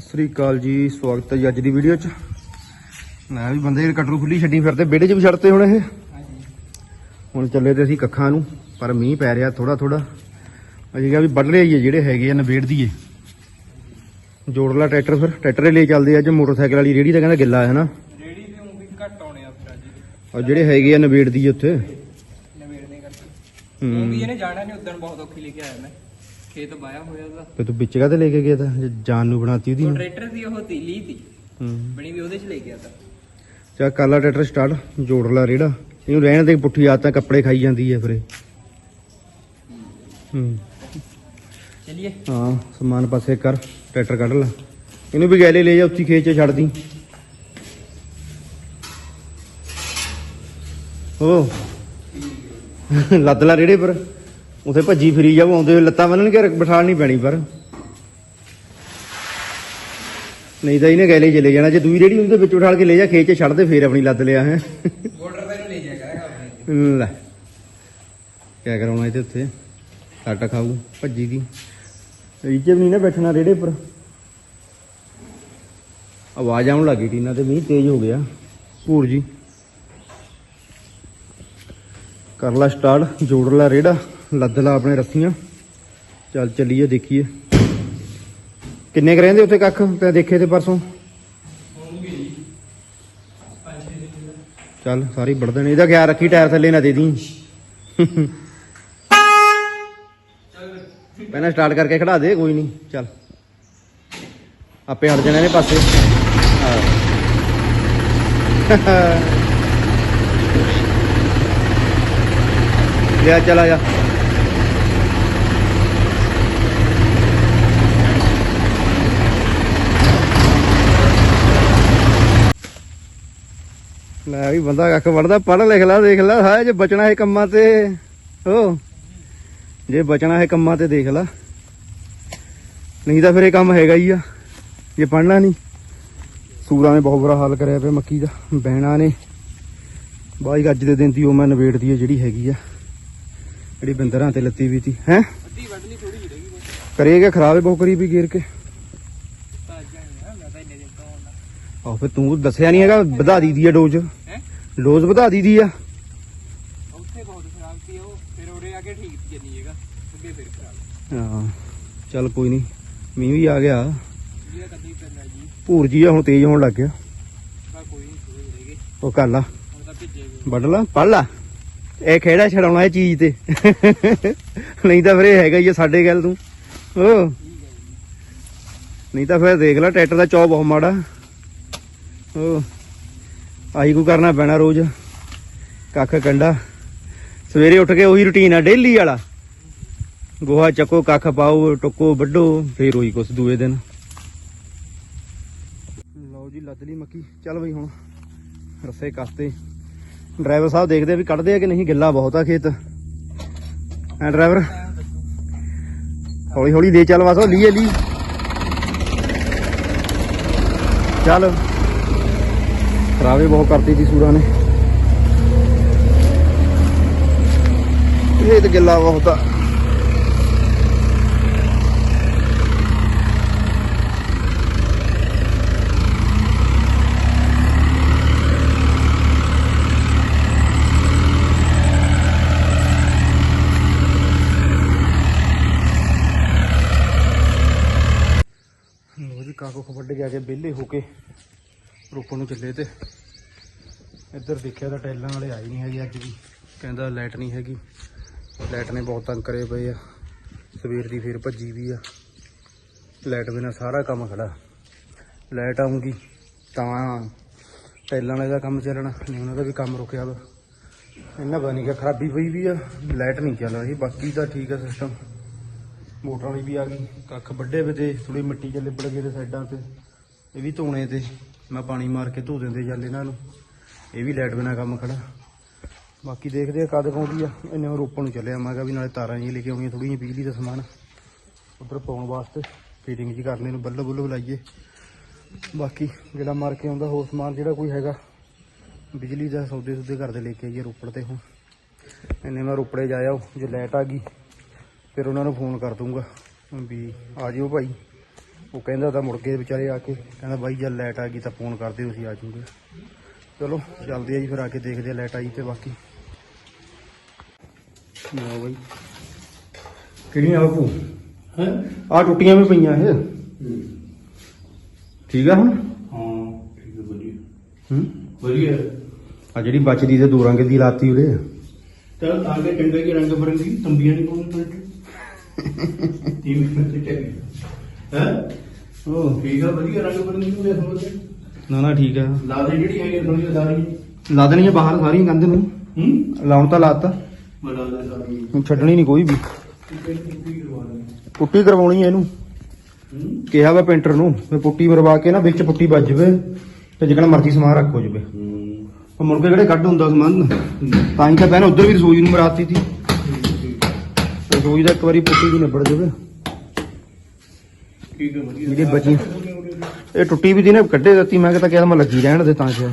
ਸ੍ਰੀ ਅਕਾਲ ਜੀ ਸਵਾਗਤ ਹੈ ਜੀ ਅੱਜ ਦੀ ਵੀਡੀਓ 'ਚ। ਮੈਂ ਵੀ ਬੰਦੇ ਕਟਰੂ ਖੁੱਲੀ ਛੱਡੀ ਫਿਰਦੇ ਵਿਹੜੇ 'ਚ ਵੀ ਛੱਡਤੇ ਹੁਣ ਇਹ। ਹੁਣ ਚੱਲੇ ਤੇ ਅਸੀਂ ਕੱਖਾਂ ਨੂੰ ਪਰ ਮੀਂਹ ਪੈ ਰਿਹਾ ਥੋੜਾ ਥੋੜਾ ਅਸੀਂ ਕਿਹਾ ਵੀ ਵੱਢ ਲਿਆਈਏ ਜਿਹੜੇ ਹੈਗੇ ਆ ਨਵੇੜ ਦੀਏ ਜੋੜ ਲਾ ਟਰੈਕਟਰ ਫਿਰ ਟਰੈਕਟਰ ਹੀ ਲੈ ਚੱਲਦੇ ਅੱਜ ਮੋਟਰਸਾਈਕਲ ਵਾਲੀ ਰੇੜੀ ਤਾਂ ਕਹਿੰਦਾ ਗਿੱਲਾ ਹੈ ਨਾ। ਰੇੜੀ ਤੇ ਉਹ ਵੀ ਘੱਟ ਆਉਣੇ ਆ ਫਿਰ ਅੱਜ ਔਰ ਜਿਹੜੇ ਹੈਗੇ ਆ ਨਵੇੜ ਦੀ ਉੱਥੇ। ਨਵੇੜਨੇ ਕਰਕੇ। ਉਹ ਵੀ ਇਹਨੇ ਜਾਣਾ ਨਹੀਂ ਉਦੋਂ ਬਹੁਤ ਔਖੀ ਲੈ ਕੇ ਆਇਆ ਮੈਂ। ਖੇਤ ਵਾਇਆ ਹੋਇਆ ਉਹਦਾ ਤੇ ਤੂੰ ਵਿੱਚ ਕਾਹਤੇ ਲੈ ਕੇ ਗਿਆ ਤਾਂ? ਜੇ ਜਾਨ ਨੂੰ ਬਣਾਤੀ ਉਹਦੀ ਉਹ ਟਰੈਕਟਰ ਦੀ ਉਹ ਤੀਲੀ ਤੀ ਹੂੰ। ਬਣੀ ਵੀ ਉਹਦੇ ਚ ਲੈ ਗਿਆ ਤਾਂ। ਚਾ ਕਰ ਲਾ ਟਰੈਕਟਰ ਸਟਾਰਟ ਜੋੜ ਲਾ ਰੇੜਾ। ਇਹਨੂੰ ਰਹਿਣ ਦੇ ਪੁੱਠੀ ਆਦਤਾਂ ਕੱਪੜੇ ਖਾਈ ਜਾਂਦੀ ਹੈ ਫਿਰ ਇਹ। ਹੂੰ। ਚਲਿਏ। ਹਾਂ ਸਮਾਨ ਪਾਸੇ ਕਰ ਟਰੈਕਟਰ ਕੱਢ ਲੈ। ਇਹਨੂੰ ਵੀ ਗੈਲੇ ਲੈ ਜਾ ਉੱਤੀ ਖੇਤ ਚ ਛੱਡ ਦੀ। ਓ। ਲੱਦ ਲਾ ਰੇੜੇ ਪਰ। ਉਥੇ ਭੱਜੀ ਫਰੀ ਜਾਵ ਆਉਂਦੇ ਹੋਏ ਲੱਤਾਂ ਬੰਨਣ ਕੇ ਬਿਠਾਲਣੀ ਪੈਣੀ ਪਰ। ਨਹੀਂ ਤਾਂ ਇਹਨੇ ਗੈਲੇ ਚਲੇ ਜਾਣਾ ਜੇ ਦੂਈ ਰੇੜੀ ਉਹਦੇ ਵਿੱਚ ਉਠਾਲ ਕੇ ਲੈ ਜਾ ਖੇਤ ਚ ਛੱਡ ਦੇ ਫੇਰ ਆਪਣੀ ਲੱਦ ਲਿਆ ਹੈ। ਬਾਰਡਰ ਤੇ ਨੂੰ ਲੈ ਜਾਇਆ ਕਰਾਂਗਾ ਆਪਣੇ। ਲੈ ਕਿਆ ਕਰਾਉਣਾ ਇਹਦੇ ਉੱਤੇ? ਕੱਟ ਖਾਊ ਭੱਜੀ ਦੀ। ਰੀਜੇ ਵੀ ਨਹੀਂ ਨਾ ਬੈਠਣਾ ਰੇੜੇ ਪਰ ਆਵਾਜ਼ ਆਉਣ ਲੱਗੀ ਟੀਨਾ ਤੇ ਮੀਂਹ ਤੇਜ਼ ਹੋ ਗਿਆ। ਭੂਰ ਜੀ। ਕਰ ਲਾ ਸਟਾਰਟ ਜੋੜ ਲਾ ਰੇੜਾ। ਲੱਦ ਲਾ ਆਪਣੇ ਰੱਸੀਆਂ। ਚੱਲ ਚੱਲੀਏ ਦੇਖੀਏ। ਕਿੰਨੇ ਕੁ ਰਹਿੰਦੇ ਉੱਥੇ ਕੱਖ? ਤੇ ਦੇਖੇ ਤੇ ਪਰਸੋਂ? ਚੱਲ ਸਾਰੀ ਵੜ ਦੇਣੇ ਇਹਦਾ ਖਿਆਲ ਰੱਖੀ ਟਾਇਰ ਥੱਲੇ ਨਾ ਦੇ ਦੀ ਪਹਿਲਾਂ ਸਟਾਰਟ ਕਰਕੇ ਖੜਾ ਦੇ ਕੋਈ ਨਹੀਂ। ਚੱਲ। ਆਪੇ ਹਟ ਜਾਣੇ ਨੇ ਪਾਸੇ। ਲਿਆ ਚਲਾ ਜਾ। ਲੈ ਵੀ ਬੰਦਾ ਕੱਖ ਵੜਦਾ ਪੜ੍ਹ ਲਿਖ ਲਾ ਦੇਖ ਲਾ ਹਾਂ ਜੇ ਬਚਣਾ ਹੈ ਕੰਮਾਂ ਤੇ ਹੋ ਜੇ ਬਚਣਾ ਹੈ ਕੰਮਾਂ ਤੇ ਦੇਖ ਲਾ। ਨਹੀਂ ਤਾਂ ਫਿਰ ਇਹ ਕੰਮ ਹੈਗਾ ਹੀ ਆ ਜੇ ਪੜਨਾ ਨਹੀਂ। ਸੂਰਾਂ ਨੇ ਬਹੁਤ ਬੁਰਾ ਹਾਲ ਕਰਿਆ ਪਿਆ ਮੱਕੀ ਦਾ ਬੈਣਾ ਨੇ। ਬਾਈ ਅੱਜ ਦੇ ਦਿਨ ਦੀ ਉਹ ਮੈਂ ਨਵੇੜਦੀ ਹੈ ਜਿਹੜੀ ਹੈਗੀ ਆ। ਜਿਹੜੀ ਬਿੰਦਰਾਂ ਤੇ ਲੱਤੀ ਵੀ ਤੀ ਹੈ? ਕਰੇਗਾ ਖਰਾਬ ਬਹੁਤ ਕਰੀ ਵੀ ਗੇਰ ਕੇ ਤਾਂ ਅੱਜ ਆਇਆ ਮੈਂ ਤਾਂ ਇੰਨੇ ਦਿਨ ਤੋਂ ਆਉਣਾ ਆਹ ਫਿਰ ਤੂੰ ਦੱਸਿਆ ਨਹੀਂ ਹੈਗਾ ਵਧਾ ਦੀਦੀ ਆ ਡੋਜ਼। ਹੈ? ਡੋਜ਼ ਵਧਾ ਦੀਦੀ ਆ। ਉੱਥੇ ਬਹੁਤ ਖਰਾਬ ਸੀ ਉਹ ਫਿਰ ਉਰੇ ਆ ਕੇ ਠੀਕ ਜੰਨੀ ਜਗਾ ਅੱਗੇ ਫਿਰ ਖਰਾਬ। ਹਾਂ ਚੱਲ ਕੋਈ ਨਹੀਂ ਮੀਂਹ ਵੀ ਆ ਗਿਆ। ਭੂਰ ਜੀ ਆ ਹੁਣ ਤੇਜ਼ ਹੋਣ ਲੱਗ ਗਿਆ। ਉਹ ਕਰ ਲਾ। ਵੱਢ ਲਾ ਪੜ ਲਾ। ਇਹ ਖੇੜਾ ਛਡਾਉਣਾ ਇਹ ਚੀਜ਼ ਤੇ। ਨਹੀਂ ਤਾਂ ਫਿਰ ਇਹ ਹੈਗਾ ਹੀ ਆ ਸਾਡੇ ਗੱਲ ਤੂੰ। ਓ ਨਹੀਂ ਤਾਂ ਫਿਰ ਦੇਖ ਲੈ ਟਰੈਕਟਰ ਦਾ ਚੌ ਬਹੁਤ ਮਾੜਾ। ਓ ਆਹੀ ਕੋ ਕਰਨਾ ਪੈਣਾ ਰੋਜ਼। ਕੱਖ ਕੰਡਾ। ਸਵੇਰੇ ਉੱਠ ਕੇ ਉਹੀ ਰੁਟੀਨ ਆ ਡੇਲੀ ਵਾਲਾ। ਗੋਹਾ ਚੱਕੋ, ਕੱਖ ਪਾਓ, ਟੁੱਕੋ, ਵੱਢੋ, ਫੇਰ ਉਹੀ ਕੁਛ ਦੂਏ ਦਿਨ। ਲਓ ਜੀ, ਲੱਦ ਲਈ ਮੱਕੀ। ਚੱਲ ਬਈ ਹੁਣ ਰਸੇ ਕਸਤੇ ਡਰਾਈਵਰ ਸਾਹਿਬ ਦੇਖਦੇ ਆ ਵੀ ਕੱਢਦੇ ਆ ਕਿ ਨਹੀਂ, ਗਿੱਲਾ ਬਹੁਤ ਆ ਖੇਤ। ਐ ਡਰਾਈਵਰ? ਹੌਲੀ ਹੌਲੀ ਦੇ ਚੱਲ ਬਸ ਲੀਏ ਲੀ ਚੱਲ। ਖਰਾਵੇ ਬਹੁਤ ਕਰਤੀ ਸੀ ਸੂਰਾਂ ਨੇ। ਇਹ ਤੇ ਗਿੱਲਾ ਬਹੁਤ ਆ। ਜੀ ਕਾਕੋ ਵੱਢ ਗਿਆ ਕੇ ਵਿਹਲੇ ਹੋ ਕੇ ਰੋਪਣ ਨੂੰ ਚੱਲੇ ਤੇ ਇੱਧਰ ਦੇਖਿਆ ਤਾਂ ਟੈਲਾਂ ਵਾਲੇ ਆਏ ਨਹੀਂ ਹੈਗੇ ਅੱਜ ਵੀ। ਕਹਿੰਦਾ ਲਾਈਟ ਨਹੀਂ ਹੈਗੀ। ਲਾਈਟ ਨੇ ਬਹੁਤ ਤੰਗ ਕਰੇ ਪਏ ਆ। ਸਵੇਰ ਦੀ ਫੇਰ ਭੱਜੀ ਵੀ ਆ। ਲਾਈਟ ਬਿਨਾ ਸਾਰਾ ਕੰਮ ਖੜਾ। ਲਾਈਟ ਆਉਂਗੀ ਤਾਂ ਟੈਲਾਂ ਵਾਲੇ ਦਾ ਕੰਮ ਚੱਲਣਾ, ਨਹੀਂ ਉਹਨਾਂ ਦਾ ਵੀ ਕੰਮ ਰੁਕਿਆ ਵਾ। ਇਹਨਾਂ ਪਤਾ ਨਹੀਂ ਕਿ ਖਰਾਬੀ ਪਈ ਵੀ ਆ, ਲਾਈਟ ਨਹੀਂ ਚੱਲ ਰਹੀ। ਬਾਕੀ ਤਾਂ ਠੀਕ ਆ ਸਿਸਟਮ ਮੋਟਰ ਵਾਲੀ ਵੀ ਆ ਗਈ। ਕੱਖ ਵੱਡੇ ਵੇ ਤੇ ਥੋੜੀ ਮਿੱਟੀ ਚ ਲਿਬੜ ਗਏ ਤੇ ਸਾਈਡਾਂ ਤੇ। ਇਹ ਵੀ ਧੋਣੇ ਤੇ। ਮੈਂ ਪਾਣੀ ਮਾਰ ਕੇ ਧੋ ਦਿੰਦੇ ਚੱਲ ਇਹਨਾਂ ਨੂੰ। ਇਹ ਵੀ ਲਾਈਟ ਬਿਨਾ ਕੰਮ ਖੜਾ। ਬਾਕੀ ਦੇਖਦੇ ਆ ਕਦ ਆਉਂਦੀ ਆ। ਇਹਨੇ ਮੈਂ ਰੋਪਣ ਨੂੰ ਚੱਲਿਆ। ਮੈਂ ਕਿਹਾ ਵੀ ਨਾਲੇ ਤਾਰਾਂ ਜੀ ਲੈ ਕੇ ਆਉਣੀਆਂ ਥੋੜੀ ਜਿਹੀ ਬਿਜਲੀ ਦਾ ਸਮਾਨ। ਉੱਧਰ ਪਾਉਣ ਵਾਸਤੇ ਫੀਟਿੰਗ ਜੀ ਕਰਨੇ ਨੂੰ ਬੱਲਬ ਬੁੱਲਬ ਬੁਲਾਈਏ ਬਾਕੀ ਜਿਹੜਾ ਮਾਰ ਕੇ ਆਉਂਦਾ, ਹੋਰ ਸਮਾਨ ਜਿਹੜਾ ਕੋਈ ਹੈਗਾ, ਬਿਜਲੀ ਦਾ ਸੌਦੇ ਸੁਦੇ ਕਰਦੇ ਲੈ ਕੇ ਆਈਏ ਰੋਪੜ ਤੇ ਹੁਣ। ਇੰਨੇ ਮੈਂ ਰੋਪੜੇ ਜਾਇਆ ਆਓ ਜੇ ਲਾਈਟ ਆ ਗਈ, ਫਿਰ ਉਹਨਾਂ ਨੂੰ ਫੋਨ ਕਰ ਦੂੰਗਾ ਵੀ ਆ ਜਿਓ ਭਾਈ। ਉਹ ਕਹਿੰਦਾ ਤਾਂ ਮੁੜ ਕੇ ਵਿਚਾਰੇ ਆ ਕੇ ਕਹਿੰਦਾ ਬਾਈ ਜਦ ਲਾਈਟ ਆ ਗਈ ਤਾਂ ਫੋਨ ਕਰ ਦਿਓ ਅਸੀਂ ਆ ਜਾਊਂਗੇ। ਚਲੋ ਚੱਲਦੇ ਆ ਜੀ ਫਿਰ ਆ ਕੇ ਦੇਖਦੇ ਆ ਲਾਈਟ ਆਈ ਤੇ ਬਾਕੀ। ਲਓ ਬਾਈ। ਕਿਹੜੀਆਂ ਬਾਪੂ ਹੈ? ਆ ਟੁੱਟੀਆਂ ਵੀ ਪਈਆਂ ਇਹ। ਠੀਕ ਆ ਹੁਣ? ਹਾਂ ਠੀਕ ਹੈ ਵਧੀਆ। ਹੂੰ? ਵਧੀਆ। ਆ ਜਿਹੜੀ ਬਚਦੀ ਤੇ ਦੋ ਰੰਗ ਦੀ ਲਾਤੀ ਉਰੇ। ਚਲ ਤਾਂ ਕੇ ਚੰਗੇ ਕੇ ਰੰਗ ਬਰੰਗੀ ਤੰਬੀਆਂ ਨਹੀਂ ਪਾਉਣੀ ਪਲਟ ਟੀਮ ਤੇ ਟੈਗ ਹੈ? ਉਹ ਠੀਕ ਆ ਵਧੀਆ ਰੰਗ ਬਰੰਗੀ ਨੂੰ ਨਾ ਨਾ ਠੀਕ ਆ। ਲਾ ਦੇ ਜਿਹੜੀ ਹੈਗੀ ਥੋੜੀ ਸਾਰੀ। ਲਾ ਦੇਣੀ ਆ ਬਾਹਰ ਸਾਰੀਆਂ ਕੰਧ ਨੂੰ। ਹੂੰ? ਲਾਉਣ ਤਾਂ ਲਾਤਾ। ਦੇ ਸਾਰੀ। ਹੁਣ ਛੱਡਣੀ ਨਹੀਂ ਕੋਈ ਵੀ। ਕਰਵਾ ਪੁੱਟੀ ਕਰਵਾਉਣੀ ਹੈ ਇਹਨੂੰ। ਹੂੰ? ਕਿਹਾ ਵਾ ਪੇਂਟਰ ਨੂੰ ਵੀ ਪੁੱਟੀ ਮਰਵਾ ਕੇ ਨਾ ਵਿੱਚ ਪੁੱਟੀ ਵੱਜ ਜਵੇ। ਤੇ ਜਿਕਣਾ ਮਰਜ਼ੀ ਸਮਾਨ ਰੱਖੋ ਜਵੇ। ਹੂੰ। ਉਹ ਮੁੜ ਕੇ ਕਿਹੜੇ ਕੱਢ ਹੁੰਦਾ ਸਮਾਨ? ਤਾਂ ਹੀ ਤਾਂ ਪਹਿਲਾਂ ਉਧਰ ਵੀ ਰਸੋਈ ਨੂੰ ਮਰਾਤੀ ਸੀ ਰਸੋਈ ਦਾ ਇੱਕ ਵਾਰੀ ਪੁੱਟੀ ਦੀ ਨਿਬੜ ਜਵੇ। ਠੀਕ ਹੈ ਵਧੀਆ। ਜਿਹੜੀ ਬਚੀ ਇਹ ਟੁੱਟੀ ਵੀ ਦੀ ਨੇ ਕੱਢੇ ਦਿੱਤੀ ਮੈਂ ਕਿਹਾ ਕਿਹਾ ਮੈਂ ਲੱਗੀ ਰਹਿਣ ਦੇ ਤਾਂ ਕਿ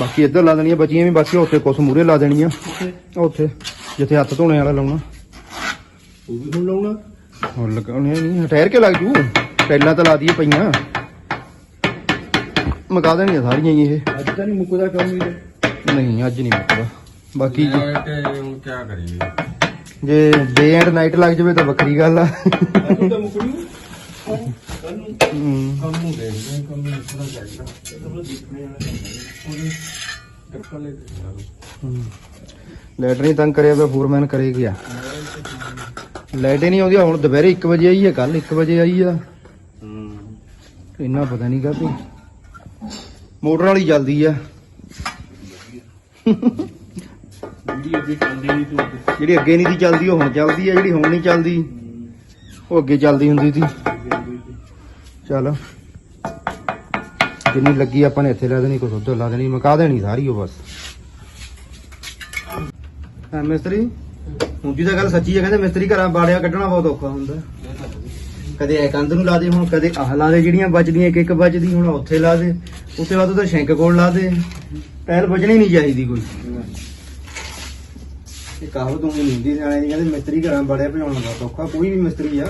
ਬਾਕੀ ਇੱਧਰ ਲਾ ਦੇਣੀਆਂ ਬਚੀਆਂ ਵੀ ਬਾਕੀ ਉੱਥੇ ਕੁਛ ਮੂਰੇ ਲਾ ਦੇਣੀਆਂ। ਉੱਥੇ ਜਿੱਥੇ ਹੱਥ ਧੋਣੇ ਵਾਲਾ ਲਾਉਣਾ। ਉਹ ਵੀ ਹੁਣ ਲਾਉਣਾ? ਹੁਣ ਲਗਾਉਣੇ ਨਹੀਂ ਠਹਿਰ ਕੇ ਲੱਗ ਜੂ। ਟੈਲਾਂ ਤਾਂ ਲਾ ਦਈਏ ਪਈਆਂ। ਮਕਾ ਦੇਣੀਆਂ ਸਾਰੀਆਂ ਹੀ ਇਹ। ਅੱਜ ਤਾਂ ਨਹੀਂ ਮੁੱਕਦਾ ਕੰਮ ਹੀ ਨਹੀਂ ਅੱਜ ਨਹੀਂ ਮੁੱਕਦਾ। ਬਾਕੀ ਜੇ- ਕੀ ਕਰੀਏ? ਜੇ ਡੇ ਐਂਡ ਨਾਈਟ ਲੱਗ ਜਾਵੇ ਤਾਂ ਵੱਖਰੀ ਗੱਲ ਆ। ਅੱਜ ਤਾਂ ਮੁੱਕਣੀ ਕੱਲ ਨੂੰ ਦੇਖਦੇ ਹਾਂ। ਕੰਮ ਨੂੰ ਥੋੜਾ ਚਾਹੀਦਾ ਤਾਂ ਦੇਖਣੇ ਵਾਲਾ ਉਹਦੇ ਟੱਕਰ ਲੈ ਹਮ। ਲਾਈਟ ਨਹੀਂ ਤੰਗ ਕਰਿਆ ਪਿਆ ਫੋਰਮੈਨ ਕਰੇ ਗਿਆ ਲਾਈਟ ਹੀ ਨਹੀਂ ਆਉਂਦੀ, ਹੁਣ ਦੁਪਹਿਰੇ 1 ਵਜੇ ਆਈ ਹੈ ਕੱਲ 1 ਵਜੇ ਆਈ ਆ। ਹੂੰ ਇੰਨਾ ਪਤਾ ਨਹੀਂ ਕਾਹਤੇ। ਮੋਟਰ ਵਾਲੀ ਜਲਦੀ ਆ। ਜਿਹੜੀ ਅੱਗੇ ਚੱਲਦੀ ਨਹੀਂ ਤੂੰ ਅੱਗੇ। ਜਿਹੜੀ ਅੱਗੇ ਨਹੀਂ ਸੀ ਚੱਲਦੀ, ਉਹ ਹੁਣ ਚੱਲਦੀ ਆ ਜਿਹੜੀ ਹੁਣ ਨਹੀਂ ਚੱਲਦੀ, ਉਹ ਅੱਗੇ ਚੱਲਦੀ ਹੁੰਦੀ ਸੀ। ਚੱਲ। ਜਿੰਨੀ ਲੱਗੀ ਆਪਾਂ ਨੇ ਇੱਥੇ ਲਾ ਦੇਣੀ, ਕੁਛ ਉੱਧਰ ਲਾ ਦੇਣੀ, ਮਕਾ ਦੇਣੀ ਸਾਰੀ ਉਹ ਬਸ। ਹਾਂ, ਮਿਸਤਰੀ? ਹੁਣ ਤਾਂ ਗੱਲ ਸੱਚੀ ਹੈ, ਕਹਿੰਦੇ ਮਿਸਤਰੀ ਘਰਾਂ ਬਾੜਿਆ ਕੱਢਣਾ ਬਹੁਤ ਔਖਾ ਹੁੰਦਾ। ਕਦੇ ਐ ਕੰਧ ਨੂੰ ਲਾ ਦੇ, ਹੁਣ ਕਦੇ ਆਹ ਲਾ ਦੇ, ਜਿਹੜੀਆਂ ਬਚਦੀਆਂ, ਇੱਕ ਇੱਕ ਬਚਦੀ, ਹੁਣ ਉੱਥੇ ਲਾ ਦੇ ਉੱਤੇ ਬਾਅਦ ਉਹਦਾ ਸ਼ੈਂਕ ਕੋਲ ਲਾ ਦੇ। ਟਾਇਲ ਵੱਜਣੀ ਨਹੀਂ ਚਾਹੀਦੀ ਕੋਈ। ਇਹ ਕਹਾਵਤ ਉਹ ਨਹੀਂ ਸਿਆਣੇ ਦੀ ਕਹਿੰਦੇ ਮਿਸਤਰੀ ਘਰਾਂ ਬੜਿਆ ਭਜਾਉਣਾ ਬਹੁਤ ਸੌਖਾ, ਕੋਈ ਵੀ ਮਿਸਤਰੀ ਆ।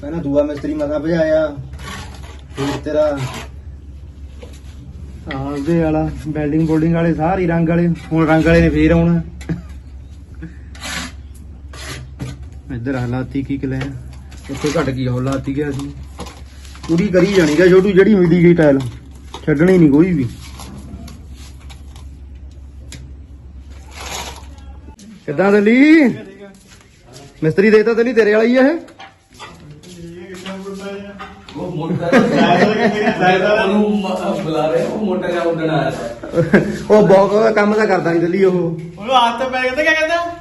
ਪਹਿਲਾਂ ਦੂਆ ਮਿਸਤਰੀ ਮਸਾ ਭਜਾਇਆ ਫਿਰ ਤੇਰਾ ਆਉਂਦੇ ਵਾਲਾ ਬਿਲਡਿੰਗ ਬੋਲਡਿੰਗ ਵਾਲੇ ਸਾਰੇ ਰੰਗ ਵਾਲੇ, ਹੁਣ ਰੰਗ ਵਾਲੇ ਨੇ ਫੇਰ ਆਉਣਾ। ਇੱਧਰ ਹਾਲਾਤੀ ਕੀ ਕਲੇ ਉੱਥੇ ਘਟ ਗਈ ਹਾਲਾਤੀ ਗਿਆ ਸੀ। ਪੂਰੀ ਕਰੀ ਜਾਣੀ ਗਾ ਛੋਟੂ, ਜਿਹੜੀ ਮਿਲਦੀ ਗਈ ਟਾਇਲ ਛੱਡਣੀ ਨਹੀਂ ਕੋਈ ਵੀ। ਕਿੱਦਾਂ ਦਲੀ? ਮਿਸਤਰੀ ਦੇਤਾ ਦਲੀ ਤੇਰੇ ਵਾਲਾ ਹੀ ਆ ਇਹ? ਉਹ ਮੋਟਾ ਉਹਨੂੰ ਮ- ਬੁਲਾ ਰਹੇ ਉਹ ਮੋਟਾ ਜਿਹਾ ਉੱਡਣ ਆਇਆ ਸੀ। ਉਹ ਬਹੁਤ ਕੰਮ ਤਾਂ ਕਰਦਾ ਨਹੀਂ ਦਲੀ ਉਹ। ਉਹਨੂੰ ਹੱਥ ਪੈ ਕਹਿੰਦਾ ਕਿਆ ਕਹਿੰਦਾ?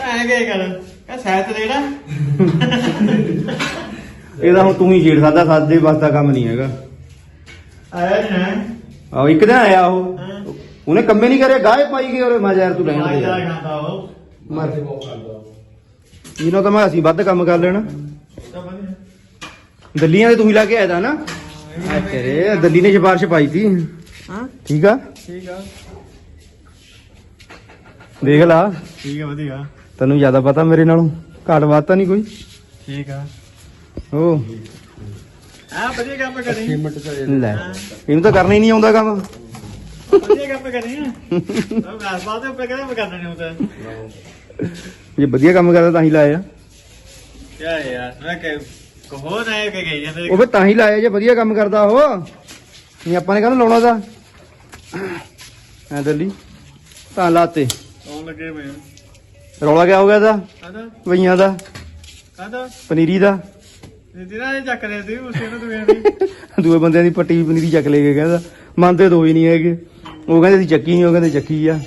ਐ ਕੇ ਕਰ ਕਹ ਸਹਿਤ ਦੇਣਾ ਇਹਦਾ ਹੁਣ ਤੂੰ ਹੀ ਛੇੜ ਸਕਦਾ ਸਾਡੇ ਬਸ ਦਾ ਕੰਮ ਨਹੀਂ ਹੈਗਾ। ਆਇਆ ਨਹੀਂ ਹੈ। ਆਹ ਇੱਕ ਦਿਨ ਆਇਆ ਉਹ। ਹਾਂ। ਉਹਨੇ ਕੰਮੇ ਨਹੀਂ ਕਰਿਆ ਗਾਏ ਪਾਈ ਗਏ ਉਹਰੇ ਮੈਂ ਯਾਰ ਤੂੰ ਰਹਿਣ ਦੇ ਯਾਰ। ਖਾਂਦਾ ਉਹ। ਮਰ ਇਹਨੂੰ ਤਾਂ ਮੈਂ ਅਸੀਂ ਵੱਧ ਕੰਮ ਕਰ ਲੈਣਾ। ਤਾਂ ਵਧੀਆ ਦੱਲੀਆਂ ਤੇ ਤੂੰ ਹੀ ਲਾ ਕੇ ਆਇਆ ਤਾ ਨਾ। ਆ ਤੇਰੇ ਦੱਲੀ ਨੇ ਸਿਫਾਰਿਸ਼ ਪਾਈ ਸੀ ਹਾਂ। ਠੀਕ ਆ? ਠੀਕ ਆ। ਦੇਖ ਲਾ। ਠੀਕ ਆ ਵਧੀਆ। ਤੈਨੂੰ ਜ਼ਿਆਦਾ ਪਤਾ ਮੇਰੇ ਨਾਲੋਂ। ਘਾਟ ਬਾਤ ਤਾਂ ਨਹੀਂ ਕੋਈ। ਠੀਕ ਆ। ਉਹ ਆ ਵਧੀਆ ਕੰਮ ਕਰੀ। ਲੈ। ਇਹਨੂੰ ਤਾਂ ਕਰਨਾ ਹੀ ਨਹੀਂ ਆਉਂਦਾ ਕੰਮ। ਵਧੀਆ ਕੰਮ ਕਰੀ ਉਹ ਗਾਸ ਬਾਤ ਉੱਪਰ ਕਹਿੰਦਾ ਮੈਂ ਕਰਨਾ ਨਹੀਂ ਹੁੰਦਾ ਜੇ ਵਧੀਆ ਕੰਮ ਕਰਦਾ ਤਾਂ ਹੀ ਲਾਇਆ। ਕਿਆ ਯਾਰ ਮੈਂ ਕਿ ਕਹੋ ਨਾ ਇਹ ਕਿ ਗਈ ਜਾਂਦੇ ਉਹ ਫਿਰ ਤਾਂ ਹੀ ਲਾਇਆ ਜੇ ਵਧੀਆ ਕੰਮ ਕਰਦਾ ਉਹ। ਨਹੀਂ ਆਪਾਂ ਨੇ ਕਹਿੰਦਾ ਲਾਉਣਾ ਦਾ ਐ ਦੱਲੀ ਤਾਂ ਲਾਤੇ। ਆਉਣ ਲੱਗੇ ਮੈਂ ਰੌਲਾ ਕਿਆ ਹੋ ਗਿਆ ਦਾ ਕਾਹਦਾ? ਵਈਆਂ ਦਾ? ਕਾਹਦਾ? ਪਨੀਰੀ ਦਾ? ਜਿਹੜਾ ਇਹ ਚੱਕ ਰਹੇ ਸੀ ਉਸੇ ਨੂੰ ਤੂੰ ਕਹਿੰਦੀ। ਦੂਏ ਬੰਦਿਆਂ ਦੀ ਪੱਟੀ ਵੀ ਪਨੀਰੀ ਚੱਕ ਲੈ ਕੇ ਕਹਿੰਦਾ। ਮੰਨਦੇ ਦੋ ਹੀ ਨਹੀਂ ਹੈਗੇ। ਉਹ ਕਹਿੰਦੇ ਅਸੀਂ ਚੱਕੀ ਨਹੀਂ ਉਹ ਕਹਿੰਦੇ ਚੱਕੀ ਆ।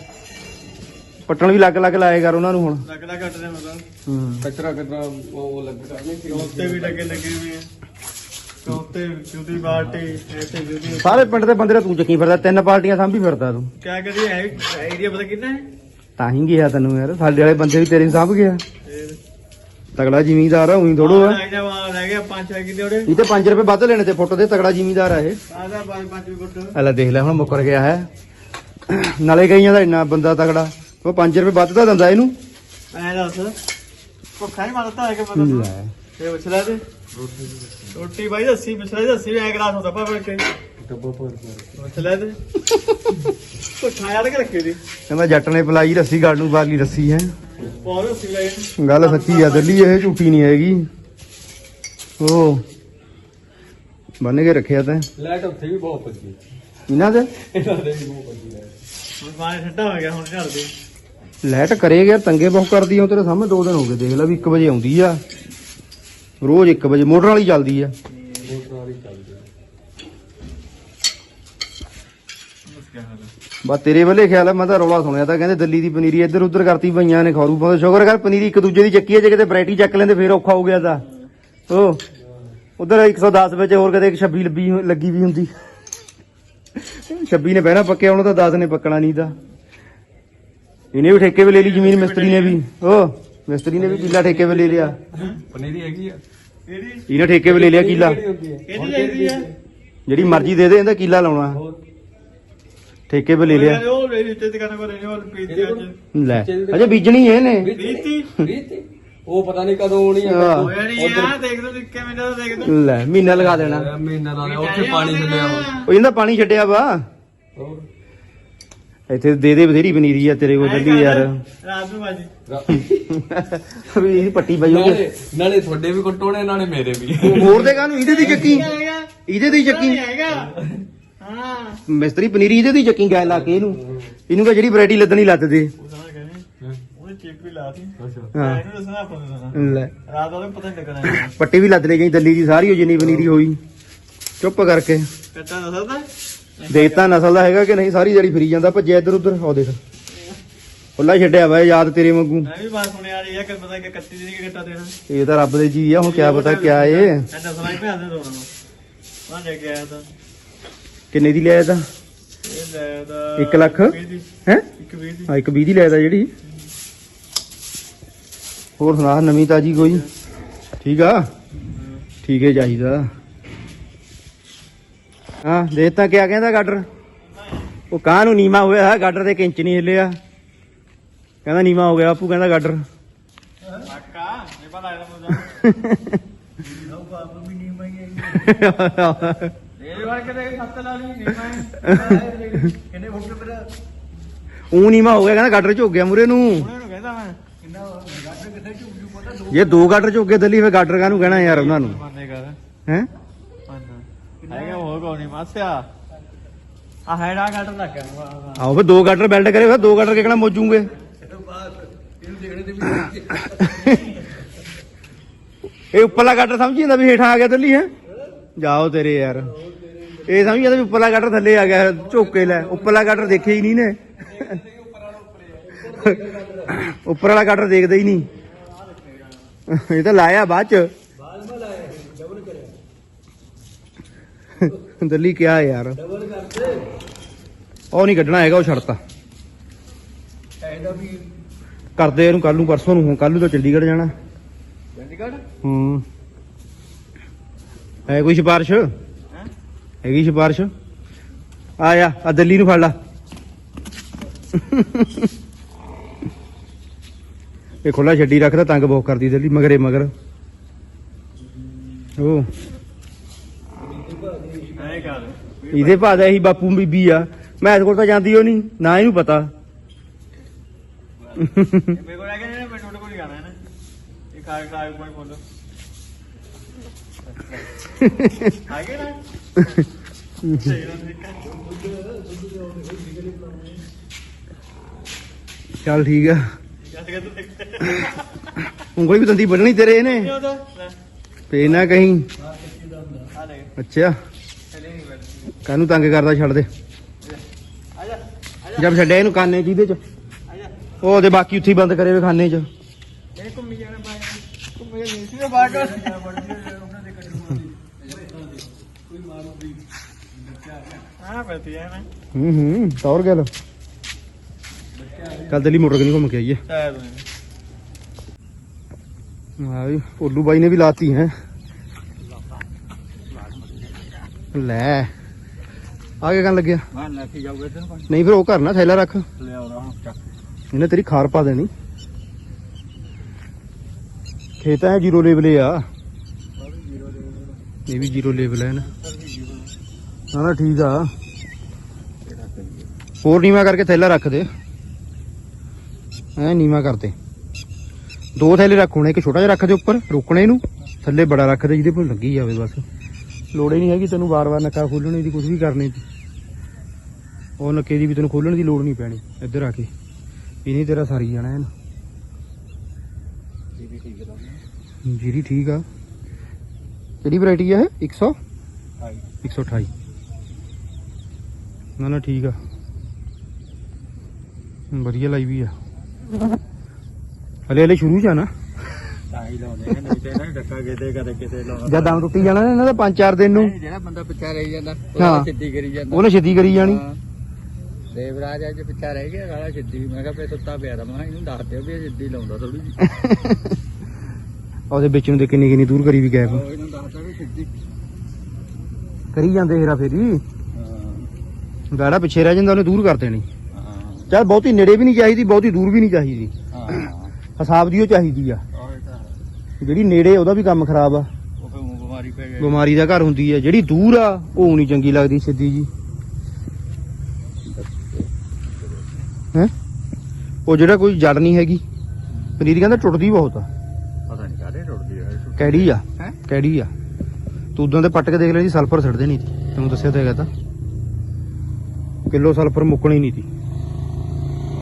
ਪੱਟਣ ਵੀ ਲੱਗ ਲੱਗ ਲਾਏ ਕਰ ਉਹਨਾਂ ਨੂੰ ਹੁਣ। ਲੱਗਦਾ ਘੱਟ ਦੇ ਮਤਲਬ। ਹੂੰ। ਕਚਰਾ ਕਚਰਾ ਉਹ ਲੱਗ ਕਰਨੀ ਸੀ ਉੱਤੇ ਵੀ ਲੱਗੇ ਲੱਗੇ ਹੋਏ ਆ। ਉੱਤੇ ਜੁਦੀ ਬਾਲਟੀ ਇੱਥੇ ਜੁਦੀ ਸਾਰੇ ਪਿੰਡ ਦੇ ਬੰਦੇ ਤੂੰ ਚੱਕੀ ਫਿਰਦਾ ਤਿੰਨ ਪਾਰਟੀਆਂ ਸਾਂਭੀ ਫਿਰਦਾ ਤੂੰ। ਕਿਆ ਕਰੀ ਹੈ ਆਈਡੀਆ ਪਤਾ ਕਿੰਨਾ ਹੈ? ਤਾਂ ਹੀ ਗਿਆ ਤੈਨੂੰ ਯਾਰ ਸਾਡੇ ਵਾਲੇ ਬੰਦੇ ਵੀ ਤੇਰੇ ਨੂੰ ਸਾਂਭ ਗਿਆ। ਤਗੜਾ ਜ਼ਿਮੀਂਦਾਰ ਆ ਉਹੀ ਥੋੜੋ ਆ। ਗਿਆ ਉਹਦੇ। ਇਹ ਤੇ 5 ਰੁਪਏ ਵੱਧ ਲੈਣੇ ਤੇ ਫੁੱਟ ਦੇ ਤਗੜਾ ਜ਼ਿਮੀਂਦਾਰ ਆ ਇਹ। ਆਦਾ ਪੰਜ ਪੰਜ ਗੁੱਟ ਹਲਾ ਦੇਖ ਲੈ ਹੁਣ ਮੁੱਕਰ ਗਿਆ ਹੈ। ਨਾਲੇ ਗਈਆਂ ਦਾ ਇੰਨਾ ਬੰਦਾ ਤਗੜਾ ਉਹ 5 ਰੁਪਏ ਵੱਧ ਤਾਂ ਦਿੰਦਾ ਇਹਨੂੰ। ਐ ਦੱਸ ਭੁੱਖਾ ਹੀ ਮਾਰਦਾ ਹੈ ਕਿ ਤਾਂ। ਲੈ। ਇਹ ਪੁੱਛ ਲੈ ਤੇ। ਰੋਟੀ ਬਾਈ ਦੱਸੀ ਪੁੱਛ ਲੈ ਦੱਸੀ ਵੀ ਐ ਗਲਾਸ ਹੁੰਦਾ ਪਾ ਕੇ ਡੱਬਾ ਭਰ ਭਰ ਪੁੱਛ ਲੈ ਤੇ। ਭੁੱਖਾ ਯਾਰ ਕੇ ਰੱਖੀ ਦੀ? ਕਹਿੰਦਾ ਜੱਟ ਨੇ ਪਲਾਈ ਰੱਸੀ ਗਾਲ ਨੂੰ ਬਾਲੀ ਰੱਸੀ ਹੈ। ਬਹੁਤ ਰੱਸੀ ਲੈ ਗੱਲ ਸੱਚੀ ਆ ਦਿੱਲੀ ਇਹ ਝੂਠੀ ਨਹੀਂ ਹੈਗੀ। ਉਹ ਬੰਨ ਕੇ ਰੱਖਿਆ ਤਾਂ। ਲਾਈਟ ਉੱਥੇ ਵੀ ਬਹੁਤ ਪੱਜੀ ਇਹਨਾਂ ਦੇ? ਇਹਨਾਂ ਦੇ ਵੀ ਬਹੁਤ ਪੱਜੀ ਲਾਈਟ ਹੁਣ ਪਾਣੀ ਠੰਡਾ ਹੋ ਗਿਆ ਹੁਣ ਝੜ ਦੇ। ਲਾਈਟ ਕਰੇ ਯਾਰ ਤੰਗੇ ਬਹੁਤ ਕਰਦੀ ਆ ਤੇਰੇ ਸਾਹਮਣੇ ਦੋ ਦਿਨ ਹੋ ਗਏ, ਦੇਖ ਲੈ ਵੀ 1 ਵਜੇ ਆਉਂਦੀ ਆ। ਰੋਜ਼ 1 ਵਜੇ, ਮੋਟਰ ਵਾਲੀ ਚੱਲਦੀ ਆ। ਮੋਟਰ ਵਾਲੀ ਚੱਲਦੀ ਹੈ ਤੇਰੇ ਵੱਲੇ ਖਿਆਲ ਆ, ਮੈਂ ਤਾਂ ਰੌਲਾ ਸੁਣਿਆ ਤਾਂ, ਕਹਿੰਦੇ ਦਿੱਲੀ ਦੀ ਪਨੀਰੀ ਇੱਧਰ ਉੱਧਰ ਕਰਤੀ ਪਈਆਂ ਨੇ ਖੌਰੂ ਪਾਉਂਦੇ ਸ਼ੁਕਰ ਕਰ ਪਨੀਰੀ ਇੱਕ ਦੂਜੇ ਦੀ ਚੱਕੀ ਹੈ ਜੇ ਕਿਤੇ ਵੈਰਾਈਟੀ ਚੱਕ ਲੈਂਦੇ, ਫੇਰ ਔਖਾ ਹੋ ਗਿਆ ਤਾਂ। ਉਹ ਉਧਰ 110 ਵਿੱਚ ਹੋਰ ਕਦੇ 26 ਲੱਭੀ ਲੱਗੀ ਵੀ ਹੁੰਦੀ। 26 ਨੇ ਬਹਿਣਾ ਪੱਕਿਆ ਉਹਨੂੰ ਤਾਂ 10 ਨੇ ਪੱਕਣਾ ਨਹੀਂ ਤਾਂ ਇਹਨੇ ਵੀ ਠੇਕੇ 'ਤੇ ਲੈ ਲਈ ਜ਼ਮੀਨ ਮਿਸਤਰੀ ਨੇ ਵੀ। ਉਹ ਮਿਸਤਰੀ ਨੇ ਵੀ ਕਿੱਲਾ ਠੇਕੇ 'ਤੇ ਲੈ ਲਿਆ। ਪਨੀਰੀ ਹੈਗੀ ਆ। ਕਿਹੜੀ? ਇਹਨੇ ਠੇਕੇ 'ਤੇ ਲੈ ਲਿਆ ਕਿੱਲਾ। ਚਾਹੀਦੀ ਆ? ਜਿਹੜੀ ਮਰਜ਼ੀ ਦੇ ਦੇ ਇਹਦਾ ਕਿੱਲਾ ਲਾਉਣਾ। ਠੇਕੇ 'ਤੇ ਲੈ ਲਿਆ। ਉਹ ਤੇ ਕੋਲ ਉਹ ਲੈ ਅਜੇ ਬੀਜਣੀ ਹੈ ਇਹਨੇ। ਰੀਤੀ ਰੀਤੀ ਉਹ ਪਤਾ ਨਹੀਂ ਕਦੋਂ ਆਉਣੀ ਆ। ਹੋਇਆ ਨਹੀਂ ਆ ਦੇਖ ਲਓ ਕਿਵੇਂ ਮਿੰਟ ਦਾ ਦੇਖ ਲਓ। ਲੈ ਮਹੀਨਾ ਲਗਾ ਦੇਣਾ। ਮਹੀਨਾ ਦਾ ਉੱਥੇ ਪਾਣੀ ਛੱਡਿਆ ਉਹ ਇਹਦਾ ਪਾਣੀ ਛੱਡਿਆ ਵਾ। ਹੋਰ? ਇੱਥੇ ਦੇ ਦੇ ਬਥੇਰੀ ਪਨੀਰੀ ਆ ਤੇਰੇ ਕੋਲ ਜੱਲੀ ਯਾਰ। ਰਾਤ ਨੂੰ ਬਾਜੀ। ਵੀ ਇਹ ਪੱਟੀ ਨਾਲੇ ਨਾਲੇ ਤੁਹਾਡੇ ਵੀ ਕੁੱਟੋਣੇ ਨਾਲੇ ਮੇਰੇ ਵੀ। ਹੋਰ ਦੇ ਕਾਹਨੂੰ ਇਹਦੇ ਦੀ ਚੱਕੀ। ਹੈਗਾ। ਇਹਦੇ ਦੀ ਚੱਕੀ। ਹੈਗਾ। ਹਾਂ। ਮਿਸਤਰੀ ਪਨੀਰੀ ਇਹਦੇ ਦੀ ਚੱਕੀ ਗਾਇ ਲਾ ਕੇ ਇਹਨੂੰ। ਇਹਨੂੰ ਕਹ ਜਿਹੜੀ ਵੈਰਾਈਟੀ ਲੱਦਣੀ ਲੱਦ ਦੇ ਉਹ ਤਾਂ ਕਹਿੰਦੇ ਉਹਨੇ ਚਿਪ ਵੀ ਲਾਤੀ। ਅੱਛਾ। ਹਾਂ। ਇਹਨੂੰ ਦੱਸਣਾ ਆਪਾਂ ਨੂੰ ਦੱਸਣਾ। ਲੈ। ਰਾਤ ਉਹਨੂੰ ਪਤਾ ਨਹੀਂ ਲੱਗਣਾ ਪੱਟੀ ਵੀ ਲੱਦ ਲੈ ਗਈ ਦੱਲੀ ਦੀ ਸਾਰੀ ਉਹ ਜਿੰਨੀ ਪਨੀਰੀ ਹੋਈ। ਚੁੱਪ ਕਰਕੇ। ਕੱਟਾ ਦੇਖਤਾ ਨਸਲ ਦਾ ਹੈਗਾ ਕਿ ਨਹੀਂ? ਸਾਰੀ ਜਿਹੜੀ ਫਿਰੀ ਜਾਂਦਾ ਭੱਜਿਆ ਇੱਧਰ ਉੱਧਰ। ਆਹ ਦੇਖ। ਖੁੱਲਾ ਛੱਡਿਆ ਵਾ ਇਹ ਯਾਦ ਤੇਰੇ ਵਾਂਗੂ। ਮੈਂ ਵੀ ਬਾਤ ਸੁਣਿਆ ਰਹੀ ਹੈ ਕਿ ਪਤਾ ਕਿ ਕੱਟੀ ਦੀ ਕਿ ਕੱਟਾ ਦੇਣਾ। ਇਹ ਤਾਂ ਰੱਬ ਦੇ ਜੀ ਆ ਹੁਣ ਕਿਆ ਪਤਾ ਕਿਆ ਏ। ਇਹ ਦੱਸਣਾ ਹੀ ਪਿਆ ਦੇ ਦੋਨਾਂ ਨੂੰ। ਮੈਂ ਲੈ ਕੇ ਆਇਆ ਤਾਂ। ਕਿੰਨੇ ਦੀ ਲਿਆ ਇਹਦਾ ਇਹ ਲੈ ਦਾ ਇੱਕ ਲੱਖ? ਵੀਹ ਦੀ, ਹੈ? ਇੱਕ ਵੀਹ ਦੀ। ਆ ਇੱਕ 20 ਦੀ ਲਿਆ ਤਾ ਜਿਹੜੀ। ਹੋਰ ਸੁਣਾ, ਨਵੀਂ ਤਾਜੀ ਕੋਈ? ਠੀਕ ਆ? ਠੀਕ ਹੈ, ਚਾਹੀਦਾ। ਹਾਂ, ਦੇਖ ਤਾਂ ਕਿਆ ਕਹਿੰਦਾ ਗਾਡਰ। ਉਹ ਕਾਹ ਨੂੰ ਨੀਮਾ ਹੋਇਆ ਹੈ, ਗਾਡਰ ਤੇ ਕਿੰਚ ਨਹੀਂ ਹਿੱਲਿਆ। ਕਹਿੰਦਾ ਨੀਮਾ ਹੋ ਗਿਆ ਬਾਪੂ, ਕਹਿੰਦਾ ਗਾਡਰ। ਕਾਕਾ ਇਹ ਪਤਾ ਹੈ ਮੁੰਡਾ ਇਹ ਵਾਰ ਕਿਤੇ ਸੱਤ ਲਾ ਲਈ ਨਹੀਂ ਕਿੰਨੇ ਫੁੱਟ ਪਰ ਉਹ ਨੀਮਾ ਹੋ ਗਿਆ, ਕਹਿੰਦਾ ਗਾਡਰ ਝੁੱਕ ਗਿਆ ਮੂਰੇ ਨੂੰ ਉਹਨੇ ਨੂੰ ਕਹਿੰਦਾ ਮੈਂ ਕਿੰਨਾ ਗੱਡ ਕਿੱਥੇ ਝੁਕ ਜੇ ਦੋ ਗਾਡਰ ਝੁੱਕ ਗਏ ਦਿੱਲੀ ਫੇ ਗਾਡਰ ਕਾਹਨੂੰ ਕਹਿਣਾ ਯਾਰ ਉਹਨਾਂ ਨੂੰ? ਮੰਨੇ ਕਰ। ਹੈ? ਹੈਗਾ ਹੋਰ ਕੋਈ ਨਹੀਂ ਮਾਸਿਆ। ਆ ਹੈੜਾ ਕੱਟ ਲੱਗਾ ਆਓ ਫੇ ਦੋ ਗਾਡਰ ਬੈਲਟ ਕਰੇ ਫੇ ਦੋ ਗਾਡਰ ਕਿਹੜਾ ਮੋਜੂਗੇ ਇਹ ਉੱਪਰਲਾ ਗਾਡਰ ਸਮਝੀ ਜਾਂਦਾ ਵੀ ਹੇਠਾਂ ਆ ਗਿਆ ਦਿੱਲੀ ਹੈ? ਜਾਓ ਤੇਰੇ ਯਾਰ। ਇਹ ਸਮਝੀ ਜਾਂਦਾ ਵੀ ਉੱਪਰਲਾ ਗਾਡਰ ਥੱਲੇ ਆ ਗਿਆ ਝੋਕੇ ਲੈ। ਉੱਪਰਲਾ ਗਾਡਰ ਦੇਖਿਆ ਹੀ ਨਹੀਂ ਨੇ। ਉੱਪਰ ਵਾਲਾ ਗਾਡਰ ਦੇਖਦਾ ਹੀ ਨਹੀਂ। ਇਹ ਤਾਂ ਲਾਇਆ ਬਾਅਦ ਚ। ਦਿੱਲੀ ਕਿਆ ਯਾਰ। ਉਹ ਨਹੀਂ ਕੱਢਣਾ ਹੈਗਾ, ਉਹ ਛੱਡਤਾ। ਕਰਦੇ ਇਹਨੂੰ ਕੱਲ ਨੂੰ, ਪਰਸੋਂ ਨੂੰ ਕੱਲ ਨੂੰ ਤਾਂ ਚੰਡੀਗੜ੍ਹ ਜਾਣਾ। ਚੰਡੀਗੜ੍ਹ ਹੂੰ। ਹੈ ਕੋਈ ਸਿਫਾਰਿਸ਼? ਹੈਗੀ ਸਿਫਾਰਿਸ਼? ਆ ਆ ਦਿੱਲੀ ਨੂੰ ਫੜ ਲਾ। ਇਹ ਖੁੱਲਾ ਛੱਡੀ ਰੱਖਦਾ ਤੰਗ ਬਹੁਤ ਕਰਦੀ ਦਿੱਲੀ, ਮਗਰੇ ਮਗਰ। ਉਹ ਐ ਇਹਦੇ ਭਾਦਾ ਇਹੀ ਬਾਪੂ ਬੀਬੀ ਆ। ਮੈਂ ਇਹਦੇ ਕੋਲ ਤਾਂ ਜਾਂਦੀ ਹੋ ਨਹੀਂ, ਨਾ ਇਹਨੂੰ ਪਤਾ। ਮੇਰੇ ਕੋਲ ਆ ਗਿਆ ਮੈਂ ਤੁਹਾਡੇ ਕੋਲ ਹੀ ਹੈ ਨਾ ਇਹ ਕਾਗ ਕਾਗ ਕੋਈ ਬੋਲੋ ਆ ਗਿਆ ਨਾ ਠੀਕ ਚੱਲ ਠੀਕ ਆ। ਉਂਗਲੀ ਵੀ ਦੰਦੀ ਬੰਨਣੀ ਤੇਰੇ ਇਹਨੇ। ਫੇਰ ਨਾ ਕਹੀਂ। ਅੱਛਾ। ਚਲੇ ਨਹੀਂ ਬੈਠ ਕਾਹਨੂੰ ਤੰਗ ਕਰਦਾ ਛੱਡ ਦੇ। ਆ ਜਾ ਆ ਜਦ ਛੱਡਿਆ ਇਹਨੂੰ ਕਾਨੇ ਜਿਹਦੇ ਚ। ਜਾ। ਉਹ ਉਹਦੇ ਬਾਕੀ ਉੱਥੇ ਬੰਦ ਕਰੇ ਵੇ ਖਾਨੇ ਚ। ਇਹ ਘੁੰਮੀ ਜਾਣਾ ਬਾਹਰ। ਘੁੰਮੀ ਜਾਣਾ ਨਾ। ਹੂੰ ਹੂੰ ਤੌਰ ਗੱਲ। ਕੱਲ ਦਿੱਲੀ ਮੋਟਰ ਕਿੰਨੀ ਘੁੰਮ ਕੇ ਆਈਏ। ਸ਼ਾਇਦ ਵੀ ਭੋਲੂ ਬਾਈ ਨੇ ਵੀ ਲਾਤੀ ਹੈ। ਲੈ। ਆ ਕੇ ਕਰਨ ਲੱਗਿਆ? ਹਾਂ ਲੈ ਕੇ ਜਾਊਗਾ ਤੈਨੂੰ ਪਾਣੀ ਨਹੀਂ ਫਿਰ ਉਹ ਘਰ ਨਾ ਥੈਲਾ ਰੱਖ। ਹੁਣ ਚੱਕ ਇਹਨੇ ਤੇਰੀ ਖਾਰ ਪਾ ਦੇਣੀ। ਖੇਤ ਹੈ ਜ਼ੀਰੋ ਲੈਵਲ ਆ। ਇਹ ਵੀ ਜ਼ੀਰੋ ਲੈਵਲ ਹੈ ਨਾ। ਨਾ ਨਾ ਠੀਕ ਆ। ਹੋਰ ਨੀਵਾ ਕਰਕੇ ਥੈਲਾ ਰੱਖ ਦੇ। ਐ ਨੀਵਾ ਕਰਦੇ। ਦੋ ਥੈਲੇ ਰੱਖ ਹੁਣ ਇੱਕ ਛੋਟਾ ਜਿਹਾ ਰੱਖ ਦੇ ਉੱਪਰ ਰੋਕਣੇ ਨੂੰ ਥੱਲੇ ਬੜਾ ਰੱਖ ਦੇ ਜਿਹਦੇ ਪਰ ਲੱਗੀ ਜਾਵੇ ਬਸ। ਲੋੜ ਹੀ ਨਹੀਂ ਹੈਗੀ ਤੈਨੂੰ ਵਾਰ-ਵਾਰ ਨੱਕਾ ਖੋਲਣੇ ਦੀ ਕੁਝ ਵੀ ਕਰਨੇ ਦੀ। ਉਹ ਨੱਕੇ ਦੀ ਵੀ ਤੈਨੂੰ ਖੋਲਣ ਦੀ ਲੋੜ ਨਹੀਂ ਪੈਣੀ। ਇੱਧਰ ਆ ਕੇ। ਇਹ ਨਹੀਂ ਤੇਰਾ ਸਾਰੀ ਜਾਣਾ ਹੈ ਜੀਰੀ ਠੀਕ ਆ। ਕਿਹੜੀ ਵੈਰਾਈਟੀ ਆ ਇਹ? 100 128 ਨਾ ਨਾ ਠੀਕ ਆ। ਵਧੀਆ ਲਾਈ ਵੀ ਆ। ਹਲੇ ਹਲੇ ਸ਼ੁਰੂ ਚ ਆ ਨਾ ਤਾਂ ਹੀ ਲਾਉਂਦੇ ਨੇ ਨਹੀਂ ਤੇ ਇਹਨਾਂ ਨੂੰ ਡੱਕਾ ਕਿਤੇ ਕਦੇ ਕਿਤੇ ਲਾਉਣਾ ਜਦ ਦਮ ਟੁੱਟੀ ਜਾਣਾ ਨਾ ਇਹਨਾਂ ਦਾ 5-4 ਦਿਨ ਨੂੰ। ਨਹੀਂ, ਜਿਹੜਾ ਬੰਦਾ ਪਿੱਛਾ ਰਹੀ ਜਾਂਦਾ ਹਾਂ। ਉਹ ਸਿੱਧੀ ਕਰੀ ਜਾਂਦਾ। ਉਹਨੇ ਛੇਤੀ ਕਰੀ ਜਾਣੀ। ਹਾਂ। ਦੇਵਰਾਜ ਅੱਜ ਪਿੱਛਾ ਰਹਿ ਗਿਆ ਗਾਲਾ ਸਿੱਧੀ ਮੈਂ ਕਿਹਾ ਫੇ ਸੁੱਤਾ ਪਿਆ ਤਾਂ ਮੈਂ ਕਿਹਾ ਇਹਨੂੰ ਦੱਸ ਦਿਓ ਵੀ ਇਹ ਸਿੱਧੀ ਲਾਉਂਦਾ ਥੋੜੀ ਜਿਹੀ। ਉਹਦੇ ਵਿੱਚ ਨੂੰ ਦੇ ਕਿੰਨੀ ਕਿੰਨੀ ਦੂਰ ਕਰੀ ਵੀ ਗੈਪ ਉਹ ਇਹਨੂੰ ਦੱਸਦਾ ਵੀ ਸਿੱਧੀ। ਕਰੀ ਜਾਂਦੇ ਹੇਰਾ ਫੇਰੀ। ਹਾਂ। ਗਾੜਾ ਪਿੱਛੇ ਰਹਿ ਜਾਂਦਾ ਉਹਨੇ ਦੂਰ ਕਰ ਦੇਣੀ। ਚੱਲ ਬਹੁਤੀ ਨੇੜੇ ਵੀ ਨਹੀਂ ਚਾਹੀਦੀ ਬਹੁਤੀ ਦੂਰ ਵੀ ਨਹੀਂ ਚਾਹੀਦੀ। ਹਾਂ। ਹਿਸਾਬ ਦੀ ਉਹ ਚਾਹੀਦੀ ਆ। ਉਹ ਇਹ ਤਾਂ ਹੈ। ਜਿਹੜੀ ਨੇੜੇ ਉਹਦਾ ਵੀ ਕੰਮ ਖਰਾਬ ਆ। ਉਹ ਬਿਮਾਰੀ ਪੈ ਗਈ ਬਿਮਾਰੀ ਦਾ ਘਰ ਹੁੰਦੀ ਆ। ਜਿਹੜੀ ਦੂਰ ਆ ਉਹ ਨਹੀਂ ਚੰਗੀ ਲੱਗਦੀ ਸਿੱਧੀ ਜੀ। ਹੈ? ਉਹ ਜਿਹੜਾ ਕੋਈ ਜੜ ਨਹੀਂ ਹੈਗੀ। ਪਨੀਰੀ ਕਹਿੰਦਾ ਟੁੱਟਦੀ ਬਹੁਤ ਆ। ਪਤਾ ਨਹੀਂ ਕਾਹਦੇ ਟੁੱਟਦੀ ਹੈ ਕੈੜੀ ਆ। ਹੈਂ? ਕੈੜੀ ਆ। ਤੂੰ ਉਦੋਂ ਦੇ ਪੱਟ ਕੇ ਦੇਖ ਲੈਣੀ ਸਲਫਰ ਛੱਡਦੇ ਨਹੀਂ ਤੀ ਤੈਨੂੰ ਦੱਸਿਆ ਤਾਂ ਹੈਗਾ ਤਾਂ। ਕਿਲੋ ਸਲਫਰ ਮੁੱਕਣੀ ਨਹੀਂ ਤੀ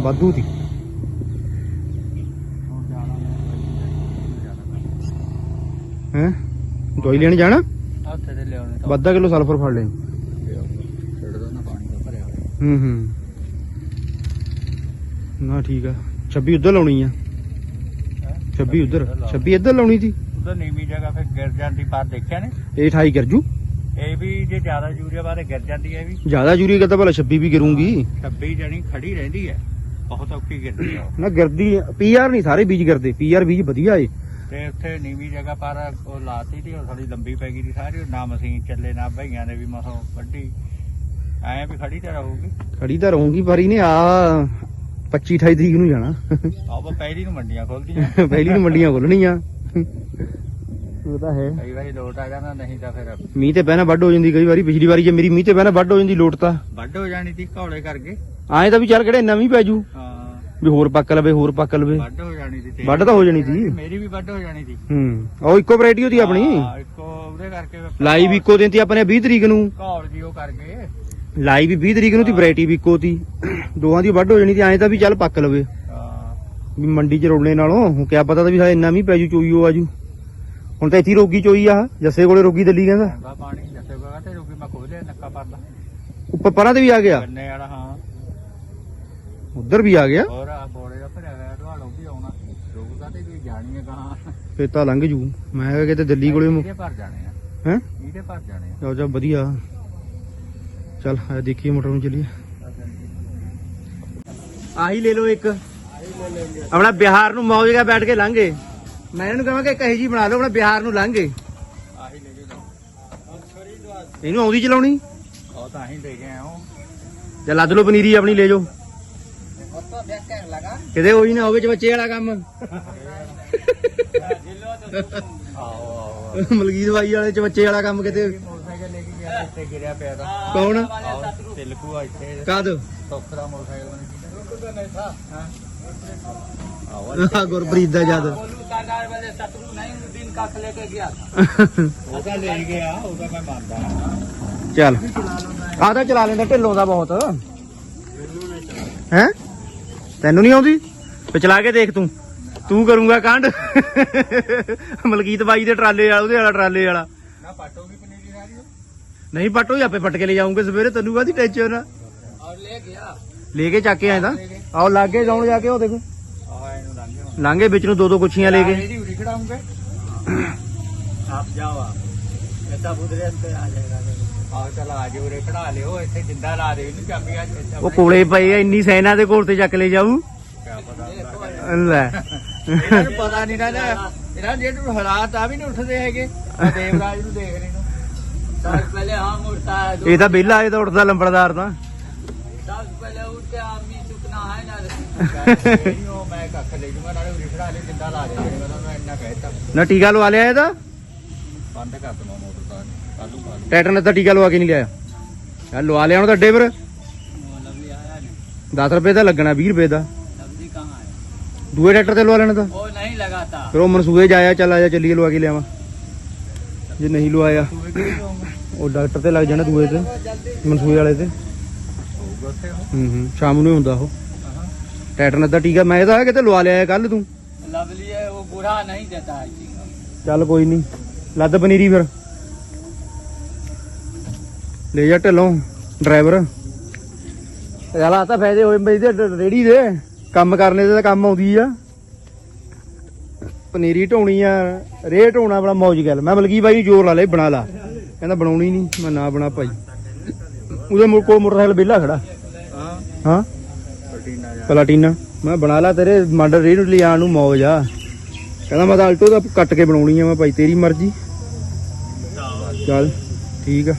ਵਾਧੂ ਤੀ ਹੈ? ਦਵਾਈ ਲੈਣ ਜਾਣਾ? ਹੱਥੇ ਤੇ ਲਿਆਉਣੇ ਤਾਂ। ਵੱਧਾ ਕਿਲੋ ਸਲਫਰ ਫੜ ਲੈ ਛੱਡ ਦੋ ਨਾ ਪਾਣੀ ਦਾ ਭਰਿਆ ਹੋਇਆ ਹੂੰ ਹੂੰ। ਨਾ ਠੀਕ ਆ। 26 ਉੱਧਰ ਲਾਉਣੀ ਆ। 26 ਉੱਧਰ। 26 ਇੱਧਰ ਲਾਉਣੀ ਸੀ। ਉਧਰ ਨੀਵੀਂ ਜਗ੍ਹਾ ਫਿਰ ਗਿਰ ਜਾਂਦੀ ਪਰ ਦੇਖਿਆ ਨੇ? ਇਹ 28 ਕਰਜੂ ਇਹ ਵੀ ਜੇ ਜ਼ਿਆਦਾ ਯੂਰੀਆ ਬਾਰੇ ਗਿਰ ਜਾਂਦੀ ਹੈ ਵੀ। ਜ਼ਿਆਦਾ ਜੂਰੀ ਕਰਦਾ ਭਲਾ 26 ਵੀ ਗਿਰੂਗੀ। 26 ਜਣੀ ਖੜੀ ਰਹਿੰਦੀ ਹੈ। ਬਹੁਤ ਔਖੀ ਹੈ ਉਹ। ਨਾ ਗਿਰਦੀ ਪੀਆਰ ਨਹੀਂ ਸਾਰੇ ਬੀਜ ਗਿਰਦੇ ਪੀਆਰ ਬੀਜ ਵਧੀਆ ਏ। ਤੇ ਉੱਥੇ ਨੀਵੀਂ ਜਗ੍ਹਾ ਪਰ ਉਹ ਲਾਤੀ ਉਹ ਥੋੜੀ ਲੰਬੀ ਪੈ ਗਈ ਦੀ ਸਾਰੀ ਉਹ ਨਾ ਮਸ਼ੀਨ ਚੱਲੇ ਨਾ ਭਈਆਂ ਨੇ ਵੀ ਮਸੋਂ ਵੱਢੀ। ਐਂ ਵੀ ਖੜੀ ਤਾਂ ਰਹੂਗੀ। ਖੜੀ ਤਾਂ ਰਹੂੰਗੀ ਪਰ ਇਹਨੇ ਆ 25 28 ਤਰੀਕ ਨੂੰ ਜਾਣਾ। ਆਪ ਪਹਿਲੀ ਨੂੰ ਮੰਡੀਆਂ ਖੋਲਦੀਆਂ ਪਹਿਲੀ ਨੂੰ ਮੰਡੀਆਂ ਖੋਲਣੀਆਂ ਉਹ ਤਾਂ ਹੈ। ਕਈ ਵਾਰੀ ਲੋਟ ਆ ਜਾਂਦਾ ਨਹੀਂ ਤਾਂ ਫਿਰ ਮੀਂਹ ਤੇ ਪਹਿਣਾ ਵੱਢ ਹੋ ਜਾਂਦੀ ਕਈ ਵਾਰੀ ਪਿਛਲੀ ਵਾਰੀ ਜੇ ਮੇਰੀ ਮੀਂਹ ਤੇ ਪਹਿਣਾ ਵੱਢ ਹੋ ਜਾਂਦੀ ਲੋਟ ਤਾਂ। ਵੱਢ ਹੋ ਜਾਣੀ ਸੀ ਘੌਲੇ ਕਰਕੇ। ਆਏ ਤਾਂ ਵੀ ਚੱਲ ਕਿਹੜੇ ਨਵੀਂ ਪੈ ਜੂ। ਹਾਂ। ਵੀ ਹੋਰ ਪੱਕ ਲਵੇ ਹੋਰ ਪੱਕ ਲਵੇ। ਵੱਢ ਹੋ ਜਾਣੀ ਸੀ ਤੇਰੀ। ਵੱਢ ਤਾਂ ਹੋ ਜਾਣੀ ਸੀ। ਮੇਰੀ ਵੀ ਵੱਢ ਹੋ ਜਾਣੀ ਸੀ। ਹੂੰ। ਉਹ ਇੱਕੋ ਵੈਰਾਈਟੀ ਉਹਦੀ ਆਪਣੀ। ਹਾਂ, ਇੱਕੋ ਉਹਦੇ ਕਰਕੇ ਲਾਈਵ ਇੱਕੋ ਦਿਨ ਤੇ ਆਪਣੇ 20 ਤਰੀਕ ਨੂੰ। ਘੌਲ ਜੀ ਉਹ ਕਰਕੇ ਲਾਈਵ ਵੀ 20 ਤਰੀਕ ਨੂੰ ਦੀ ਵੈਰਾਈਟੀ ਵੀ ਇੱਕੋ ਤੀ ਦੋਹਾਂ ਦੀ ਵੱਢ ਹੋ ਜਾਣੀ ਤੇ ਐਂ ਤਾਂ ਵੀ ਚੱਲ ਪੱਕ ਲਵੇ। ਹਾਂ। ਵੀ ਮੰਡੀ 'ਚ ਰੋਲਣੇ ਨਾਲੋਂ ਹੁਣ ਕਿਆ ਪਤਾ ਤਾਂ ਵੀ ਸਾਲੇ ਇੰਨਾ ਮੀਂਹ ਪੈ ਜੂ ਚੋਈ ਉਹ ਆਜੂ। ਹੁਣ ਤਾਂ ਇੱਥੇ ਹੀ ਰੋਗੀ ਚੋਈ ਆ ਜੱਸੇ ਕੋਲੇ ਰੋਗੀ ਦਿੱਲੀ ਕਹਿੰਦਾ। ਪਾਣੀ ਜੱਸੇ ਬਗਾ ਤੇ ਰੁਕੀ ਮੈਂ ਖੋਲਿਆ ਨੱਕਾ ਪਰਦਾ। ਉੱਪਰ ਪਰਾਂ ਤੇ ਵੀ ਆ ਗਿਆ। ਗੰਨੇ ਵਾਲਾ ਹਾਂ। ਉਧਰ ਵੀ ਆ ਗਿਆ। ਹੋਰ ਆ ਬੋੜੇ ਦਾ ਭਰਿਆ ਹੋਇਆ ਢਵਾਲੋਂ ਵੀ ਆਉਣਾ। ਰੁਕਦਾ ਤੇ ਵੀ ਜਾਣੀ ਹੈ ਕਹਾਂ ਫੇਰ ਤਾਂ ਲੰਘ ਜੂ। ਮੈਂ ਕਿਹਾ ਕਿਤੇ ਦਿੱਲੀ ਕੋਲੇ ਇਹਦੇ ਭਰ ਜਾਣੇ ਆ। ਹੈ? ਇਹਦੇ ਭਰ ਜਾਣੇ ਆ। ਜਾ ਜਾ ਵਧੀਆ। ਚੱਲ ਆ ਦੇਖੀਏ ਮੋਟਰ ਨੂੰ ਚੱਲੀਏ। ਆਹੀ ਲੈ ਲਓ ਇੱਕ। ਆਪਣਾ ਬਿਹਾਰ ਨੂੰ ਮੌਜ ਕੇ ਬੈਠ ਕੇ ਲੰਘੇ। ਮੈਂ ਇਹਨੂੰ ਕਹਾਂ ਕਿ ਕਹੀ ਜੀ ਬਣਾ ਲਓ ਆਪਣਾ ਬਿਹਾਰ ਨੂੰ ਲੰਘੇ। ਆਹੀ ਲੈ ਕੇ ਇਹਨੂੰ ਆਉਂਦੀ ਚਲਾਉਣੀ? ਉਹ ਤਾਂ ਹੀ ਲੈ ਕੇ ਆਇਆ ਹਾਂ। ਜਾਂ ਲੱਦ ਲਓ ਪਨੀਰੀ ਆਪਣੀ ਲੈ ਜਾਓ। ਲਗਾ ਕਿਤੇ ਹੋਈ ਨਾ ਹੋਵੇ ਚ ਬੱਚੇ ਵਾਲਾ ਕੰਮ। ਮਲਗੀਤ ਬਾਈ ਵਾਲੇ ਚ ਬੱਚੇ ਵਾਲਾ ਕੰਮ ਕਿਤੇ। ਗੁਰਪ੍ਰੀਤ ਦਾ ਜਦ ਉਹਦਾ ਲੈ ਚੱਲ ਆਦਾ ਚਲਾ ਲੈਂਦਾ, ਢਿੱਲੋਂ ਦਾ ਬਹੁਤ। ਹੈ? ਤੈਨੂੰ ਨਹੀਂ ਆਉਂਦੀ? ਤੇ ਚਲਾ ਕੇ ਦੇਖ ਤੂੰ। ਤੂੰ ਕਰੂੰਗਾ ਕਾਂਡ। ਮਲਕੀਤ ਬਾਈ ਦੇ ਟਰਾਲੇ ਵਾਲਾ ਉਹਦੇ ਵਾਲਾ ਟਰਾਲੇ ਵਾਲਾ। ਨਾ ਪਾਟੋਗੀ ਪਨੀਰੀ ਆਪੇ ਪਟ ਕੇ ਲੈ ਜਾਉਂਗੇ ਸਵੇਰੇ। ਤੈਨੂੰ ਕਾਦੀ ਟੈਨਸ਼ਨ ਆ? ਲੈ ਗਿਆ। ਲੈ ਕੇ ਚੱਕ ਕੇ ਆਏ ਤਾਂ। ਆਓ ਲਾਗੇ ਜਾਉਣ ਜਾ ਕੇ ਉਹ ਦੇਖੋ। ਲਾਂਗੇ ਵਿੱਚ ਨੂੰ ਦੋ ਦੋ ਕੁਛੀਆਂ ਲੈ ਕੇ। ਆਪ ਜਾਓ ਇੱਦਾਂ ਬੁਧਰੇ ਅੰਦਰ ਆ ਜਾਏਗਾ। ਆਹ ਆ ਉਹ ਕੋਲੇ ਪਈ ਆ ਇੰਨੀ ਸੈਨਾ ਦੇ ਕੋਲ ਤੇ ਚੱਕ ਲੈ ਜਾਊ। ਲੈ। ਪਤਾ ਨਹੀਂ ਨਾ ਇਹਨਾਂ ਦੇ ਜਿਹੜੇ ਹਾਲਾਤ ਆ ਵੀ ਨਹੀਂ ਉੱਠਦੇ ਹੈਗੇ ਦੇਵਰਾਜ ਨੂੰ ਦੇਖ ਰਹੇ ਨੂੰ ਸਭ ਪਹਿਲੇ ਹਮ ਉੜਤਾ ਹੈ ਇਹ ਤਾਂ ਇਹ ਤਾਂ ਉੱਠਦਾ ਲੰਬੜਦਾਰ ਤਾਂ। ਸਭ ਪਹਿਲੇ ਉੱਠੇ ਆਮੀ ਸੁਕਨਾ ਹੈ ਨਾ ਨਾ ਟੀਕਾ ਲਵਾ ਲਿਆ ਇਹਦਾ? ਬੰਦ ਕਰ ਦਵਾਂ ਟਰੈਕਟਰ ਨੇ ਤਾਂ ਟੀਕਾ ਲਵਾ ਕੇ ਨਹੀਂ ਲਿਆਇਆ। ਯਾਰ ਲਵਾ ਲਿਆ ਹੁਣ ਤਾਂ ਅੱਡੇ ਪਰ 10 ਰੁਪਏ ਦਾ ਲੱਗਣਾ 20 ਰੁਪਏ ਦਾ। ਦੂਏ ਟਰੈਕਟਰ ਤੇ ਲਵਾ ਲੈਣਾ ਤਾਂ। ਉਹ ਨਹੀਂ ਲਗਾਤਾ ਫਿਰ ਉਹ ਮਨਸੂਏ ਜਾਇਆ ਚੱਲ ਆਇਆ ਚੱਲੀਏ ਲਵਾ ਕੇ ਲਿਆਵਾ। ਜੇ ਨਹੀਂ ਲਵਾਇਆ ਉਹ ਡਾਕਟਰ ਤੇ ਲੱਗ ਜਾਣਾ ਦੂਏ ਤੇ ਮਨਸੂਏ ਵਾਲੇ ਤੇ। ਹੂੰ ਹੂੰ ਸ਼ਾਮ ਨੂੰ ਹੀ ਹੁੰਦਾ ਉਹ। ਟੈਟਨ ਅੱਧਾ ਟੀਕਾ ਮੈਂ ਇਹਦਾ ਕਿਤੇ ਲਵਾ ਲਿਆ ਕੱਲ ਤੂੰ। ਲਵਲੀ ਹੈ ਉਹ ਬੁਰਾ ਨਹੀਂ ਦਿੰਦਾ ਚੱਲ ਕੋਈ ਨਹੀਂ ਲੱਦ ਪਨੀਰੀ ਫਿਰ। ਲੈ ਜਾ ਢਿੱਲੋਂ ਡਰਾਈਵਰ ਯਾਲਾ ਤਾਂ ਫਾਇਦੇ ਹੋਏ ਬਈ ਦੇ ਰੇੜੀ ਦੇ। ਕੰਮ ਕਰਨੇ ਦੇ ਤਾਂ ਕੰਮ ਆਉਂਦੀ ਆ। ਪਨੀਰੀ ਢੋਣੀ ਆ ਰੇ ਢੋਣਾ ਬੜਾ ਮੌਜ ਗੱਲ। ਮੈਂ ਮਲਕੀ ਬਾਈ ਜ਼ੋਰ ਲਾ ਲੈ ਬਣਾ ਲਾ। ਕਹਿੰਦਾ ਬਣਾਉਣੀ ਨਹੀਂ ਮੈਂ ਨਾ ਬਣਾ ਭਾਈ। ਉਹਦੇ ਮੁਰ ਕੋਲ ਮੋਟਰਸਾਈਕਲ ਵਿਹਲਾ ਖੜਾ। ਹਾਂ? ਹਾਂ ਪਲਾਟੀਨਾ। ਮੈਂ ਬਣਾ ਲਾ ਤੇਰੇ ਮੰਡਲ ਰੇ ਨੂੰ ਲਿਆਣ ਨੂੰ ਮੌਜ ਆ। ਕਹਿੰਦਾ ਮੈਂ ਤਾਂ ਅਲਟੋ ਦਾ ਕੱਟ ਕੇ ਬਣਾਉਣੀ ਆ ਮੈਂ ਭਾਈ ਤੇਰੀ ਮਰਜ਼ੀ। ਚੱਲ ਠੀਕ ਆ।